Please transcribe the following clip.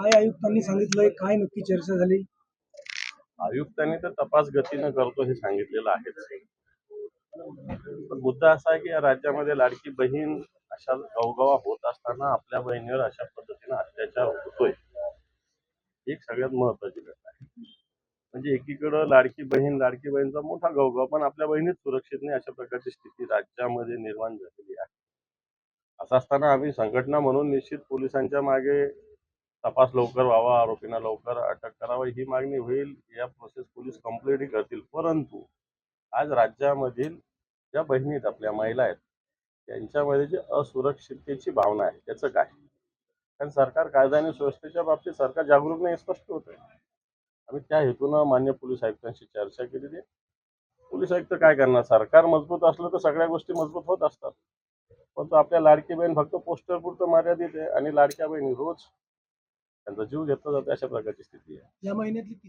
काय आयुक्तांनी सांगितलंय? काय नक्की चर्चा झाली? आयुक्तांनी तर तपास गतीनं करतो हे सांगितलेलं आहेच. पण मुद्दा असा आहे की या राज्यामध्ये लाडकी बहीण अशा गवगवा होत असताना आपल्या बहिणीवर अशा पद्धतीने अत्याचार होतोय. ही एक सगळ्यात महत्वाची घटना आहे. म्हणजे एकीकडं लाडकी बहीण लाडकी बहीणचा मोठा गवगवा पण आपल्या बहिणीच सुरक्षित नाही अशा प्रकारची स्थिती राज्यामध्ये निर्माण झालेली आहे. असं असताना आम्ही संघटना म्हणून निश्चित पोलिसांच्या मागे तपास लवकर व्हावा आरोपींना लवकर अटक करावी ही मागणी होईल. या प्रोसेस पोलीस कम्प्लीटही करतील. परंतु आज राज्यामधील ज्या बहिणी आहेत आपल्या महिला आहेत त्यांच्यामध्ये जी असुरक्षिततेची भावना आहे त्याचं काय? कारण सरकार कायदा आणि सुव्यवस्थेच्या बाबतीत सरकार जागरूक नाही स्पष्ट होत आहे. आम्ही त्या हेतूनं मान्य पोलीस आयुक्तांशी चर्चा केलेली आहे. पोलीस आयुक्त काय करणार? सरकार मजबूत असलं तर सगळ्या गोष्टी मजबूत होत असतात. परंतु आपल्या लाडकी बहीण फक्त पोस्टर पुरतं मर्यादित आहे आणि लाडक्या बहिणी रोज त्यांचा जीव घेतला जातो अशा प्रकारची स्थिती आहे. या महिन्यातली